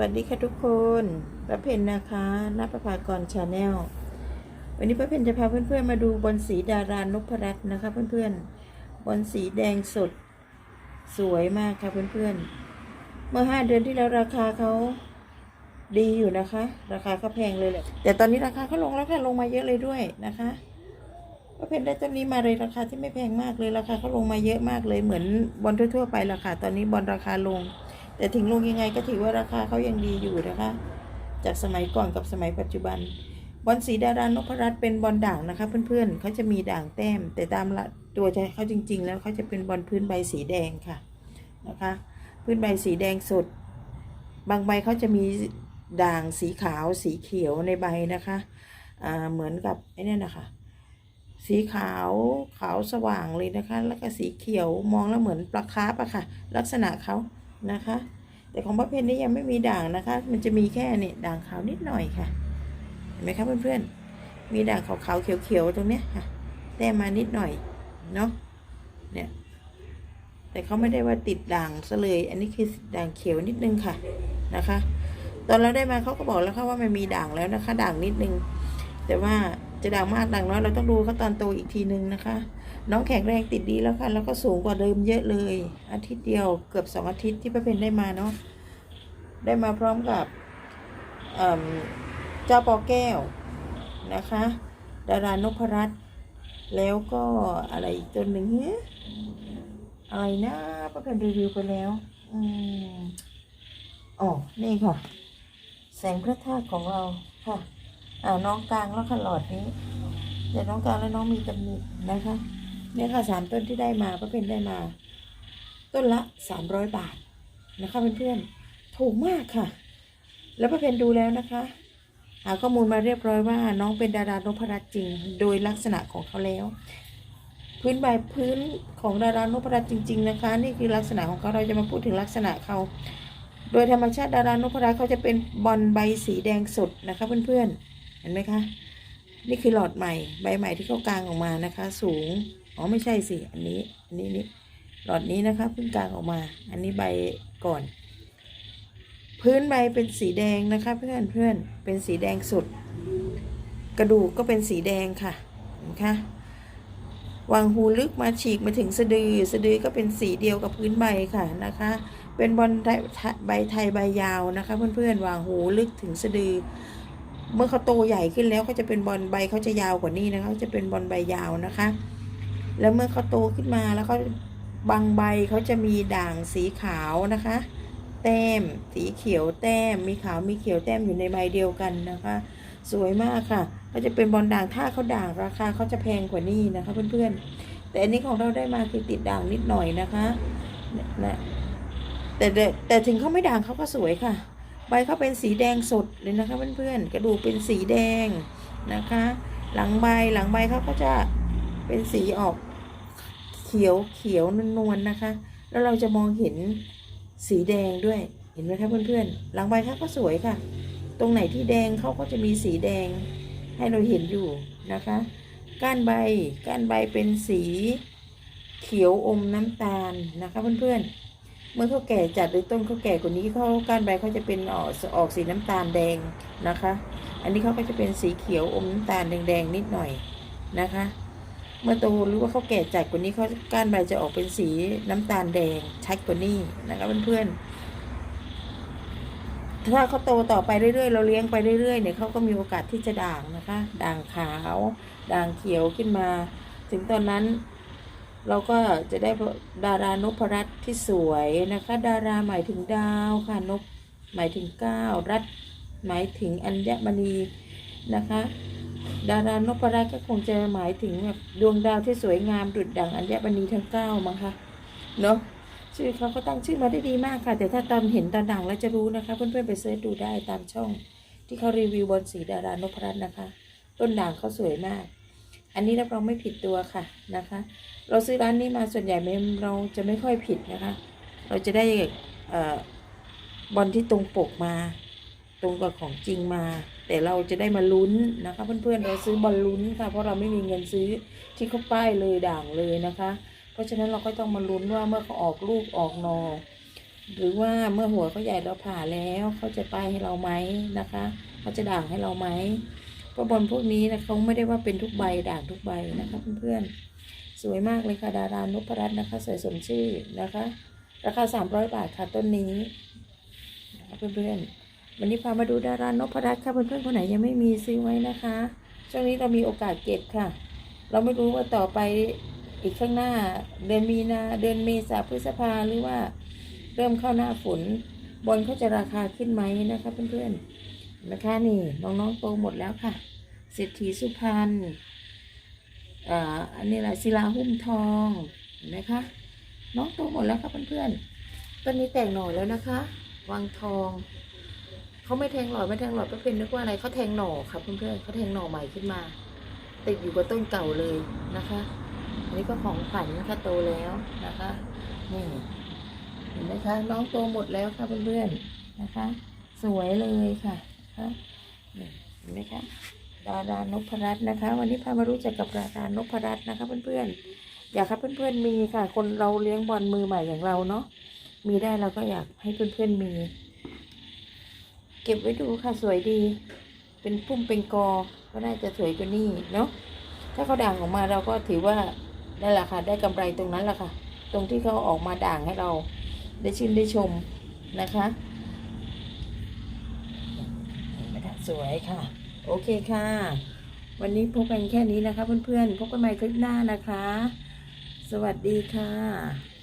วัสดีค่ะทุกคนประเพณนะคะนัประภากรชาแนล วันนี้ประเพณจะพาเพื่อนๆมาดูบอลสีดารานพรัตน์นะคะเพื่อนๆบอลสีแดงสดสวยมากค่ะเพื่อนๆ เมื่อห้าเดือนที่แล้วราคาเขาดีอยู่นะคะ ราคาก็แพงเลยแหละ แต่ตอนนี้ราคาเขาลงแล้วค่ะลงมาเยอะเลยด้วยนะคะประเพณได้ต้นนี้มาเลยราคาที่ไม่แพงมากเลยราคาเขาลงมาเยอะมากเลยเหมือนบอลทั่วๆไปราคาตอนนี้บอลราคาลง แต่ถึงลงยังไงก็ถือว่าราคาเขายังดีอยู่นะคะ จากสมัยก่อนกับสมัยปัจจุบัน บอลสีดารานพรัตน์เป็นบอลด่างนะคะ เพื่อนๆเขาจะมีด่างแต้ม แต่ตามละตัวใจเขาจริง ๆ แล้วเขาจะเป็นบอลพื้นใบสีแดงค่ะนะคะ พื้นใบสีแดงสด บางใบเขาจะมีด่างสีขาวสีเขียวในใบนะคะอ่าเหมือนกับไอ้นี่นะคะสีขาวขาวสว่างเลยนะคะ แล้วก็สีเขียวมองแล้วเหมือนปลาคาร์ปอะค่ะ ลักษณะเขา นะคะ แต่ของประเพณนี้ยังไม่มีด่างนะคะ มันจะมีแค่เนี่ยด่างขาวนิดหน่อยค่ะเห็นไหมครับเพื่อนๆมีด่างขาวๆเขียวๆตรงเนี้ยค่ะแต้มมานิดหน่อยเนาะเนี่ยแต่เขาไม่ได้ว่าติดด่างซะเลย อันนี้คือด่างเขียวนิดนึงค่ะนะคะ ตอนเราได้มาเขาก็บอกแล้วค่ะว่ามันมีด่างแล้วนะคะ ด่างนิดนึง แต่ว่า จะด่างมากด่างน้อยเราต้องดูเขาตอนโตอีกทีนึงนะคะ น้องแข็งแรงติดดีแล้วค่ะแล้วก็สูงกว่าเดิมเยอะเลย อาทิตย์เดียวเกือบสองอาทิตย์ที่ป้าเพนได้มาเนาะได้มาพร้อมกับเจ้าปอแก้วนะคะ ดารานพรัตน์แล้วก็อะไรอีกตัวหนึ่งเฮ้ยอะไรนะป้าเพนรีวิวไปแล้วอืมอ๋อนี่ค่ะ แสงพระธาตุของเราค่ะ อ่าน้องกลางแล้วค่ะหลอดนี้เดี๋ยวน้องกลางและน้องมีตำหนินะคะเนี่ยค่ะสามต้นที่ได้มาก็เป็นได้มา ต้นละสามร้อยบาทนะคะเพื่อนๆถูกมากค่ะ แล้วป้าเพนดูแล้วนะคะหาข้อมูลมาเรียบร้อยว่าน้องเป็นดารานพรัตน์จริง โดยลักษณะของเขาแล้ว พื้นใบพื้นของดารานพรัตน์จริง ๆ นะคะ นี่คือลักษณะของเขาเราจะมาพูดถึงลักษณะเขาโดยธรรมชาติดารานพรัตน์เขาจะเป็นบอลใบสีแดงสดนะคะเพื่อนๆ ห็นไหมคะ นี่คือหลอดใหม่ ใบใหม่ที่เขากางออกมานะคะ สูง อ๋อไม่ใช่สิ อันนี้ อันนี้นี่หลอดนี้นะคะเพิ่งกางออกมา อันนี้ใบก่อน พื้นใบเป็นสีแดงนะคะ เพื่อนเพื่อนเป็นสีแดงสดกระดูกก็เป็นสีแดงค่ะเห็นะคะวางหูลึกมาฉีกมาถึงสะดือ สะดือก็เป็นสีเดียวกับพื้นใบค่ะนะคะ เป็นบอลไทยใบไทยใบยาวนะคะเพื่อนเพื่อนๆวางหูลึกถึงสะดือ เมื่อเขาโตใหญ่ขึ้นแล้วเขาจะเป็นบอลใบเขาจะยาวกว่านี้นะคะเขาจะเป็นบอลใบยาวนะคะ แล้วเมื่อเขาโตขึ้นมาแล้วเขาบางใบเขาจะมีด่างสีขาวนะคะ แต้มสีเขียวแต้ม มีขาวมีเขียวแต้มอยู่ในใบเดียวกันนะคะ สวยมากค่ะเขาจะเป็นบอลด่างถ้าเขาด่างราคาเขาจะแพงกว่านี้นะคะเพื่อนๆ แต่อันนี้ของเราได้มาคือติดด่างนิดหน่อยนะคะน่ะแต่แต่แต่ถึงเขาไม่ด่างเขาก็สวยค่ะ ใบเขาเป็นสีแดงสดเลยนะคะเพื่อนๆกระดูกเป็นสีแดงนะคะ หลังใบหลังใบเขาก็จะเป็นสีออกเขียวเขียวนวลๆนะคะ แล้วเราจะมองเห็นสีแดงด้วยเห็นไหมคะเพื่อนๆหลังใบเขาก็สวยค่ะ ตรงไหนที่แดงเขาก็จะมีสีแดงให้เราเห็นอยู่นะคะ ก้านใบก้านใบเป็นสีเขียวอมน้ำตาลนะคะเพื่อนๆ เมื่อเขาแก่จัดหรือต้นเขาแก่กว่านี้เขาก้านใบเขาจะเป็นออกออกสีน้ำตาลแดงนะคะ อันนี้เขาก็จะเป็นสีเขียวอมน้ำตาลแดงๆนิดหน่อยนะคะ เมื่อโตหรือว่าเขาแก่จัดกว่านี้เขาก้านใบจะออกเป็นสีน้ำตาลแดงชัดกว่านี้นะคะเพื่อนๆถ้าเขาโตต่อไปเรื่อยๆ เราเลี้ยงไปเรื่อยๆเนี่ยเขาก็มีโอกาสที่จะด่างนะคะ ด่างขาว ด่างเขียวขึ้นมา ถึงตอนนั้น เราก็จะได้ดารานพรัตที่สวยนะคะ ดาราหมายถึงดาวค่ะนพหมายถึงก้าวรัตหมายถึงอัญมณีนะคะ ดารานพรัตก็คงจะหมายถึงแบบดวงดาวที่สวยงามดุจดั่งอัญมณีทั้งเก้ามั้งคะเนาะชื่อเขาก็ตั้งชื่อมาได้ดีมากค่ะ แต่ถ้าตอนเห็นตอนดังแล้วจะรู้นะคะ เพื่อนๆไปเสิร์ชดูได้ตามช่อง ที่เขารีวิวบอลสีดารานพรัตน์นะคะ ต้นด่างเขาสวยมาก อันนี้รับรองไม่ผิดตัวค่ะนะคะ เราซื้อร้านนี้มาส่วนใหญ่ไม่เราจะไม่ค่อยผิดนะคะ เราจะได้บอลที่ตรงปกมา ตรงกับของจริงมา แต่เราจะได้มาลุ้นนะคะ เพื่อนๆเราซื้อบอลลุ้นค่ะเพราะเราไม่มีเงินซื้อที่เขาป้ายเลยด่างเลยนะคะ เพราะฉะนั้นเราก็ต้องมาลุ้นว่าเมื่อเขาออกลูกออกนอหรือว่าเมื่อหัวเขาใหญ่เราผ่าแล้วเขาจะป้ายให้เราไหมนะคะเขาจะด่างให้เราไหม เพราะบอลพวกนี้นะเขาไม่ได้ว่าเป็นทุกใบด่างทุกใบนะคะเพื่อนๆสวยมากเลยค่ะดารานพรัตน์นะคะสวยสมชื่อนะคะ ราคาสามร้อยบาทค่ะต้นนี้นะคะเพื่อนๆวันนี้พามาดูดารานพรัตน์ค่ะเพื่อนๆคนไหนยังไม่มีซื้อไว้นะคะ ช่วงนี้เรามีโอกาสเก็บค่ะ เราไม่รู้ว่าต่อไปอีกข้างหน้าเดือนมีนาเดือนเมษาพฤษภาหรือว่าเริ่มเข้าหน้าฝนบอลเขาจะราคาขึ้นไหมนะคะเพื่อนๆ นะคะนี่น้องๆโตหมดแล้วค่ะเศรษฐีสุพรรณอ่าอันนี้แหละศิลาหุ้มทองเห็นไหมคะน้องโตหมดแล้วค่ะเพื่อนๆต้นนี้แตกหน่อแล้วนะคะ วังทองเขาไม่แทงหลอดไม่แทงหลอดก็เป็นนึกว่าอะไรเขาแทงหน่อค่ะเพื่อนๆเขาแทงหน่อใหม่ขึ้นมา ติดอยู่กับต้นเก่าเลยนะคะอันนี้ก็ของขวัญนะคะโตแล้วนะคะนี่เห็นไหมคะน้องโตหมดแล้วค่ะเพื่อนๆนะคะ สวยเลยค่ะ นะคะนี่เห็นไหมคะดารานพรัตน์นะคะ วันนี้พามารู้จักกับดารานพรัตน์นะคะ เพื่อนๆอยากให้เพื่อนๆมีค่ะ คนเราเลี้ยงบอลมือใหม่อย่างเราเนาะมีได้เราก็อยากให้เพื่อนๆมี เก็บไว้ดูค่ะสวยดี เป็นพุ่มเป็นกอก็น่าจะสวยกว่านี้เนาะถ้าเขาด่างออกมาเราก็ถือว่าได้ราคาได้กำไรตรงนั้นแหละค่ะ ตรงที่เขาออกมาด่างให้เรา ได้ชื่นได้ชมนะคะ สวยค่ะ โอเคค่ะ วันนี้พบกันแค่นี้นะคะเพื่อนๆ พบกันใหม่คลิปหน้านะคะ สวัสดีค่ะ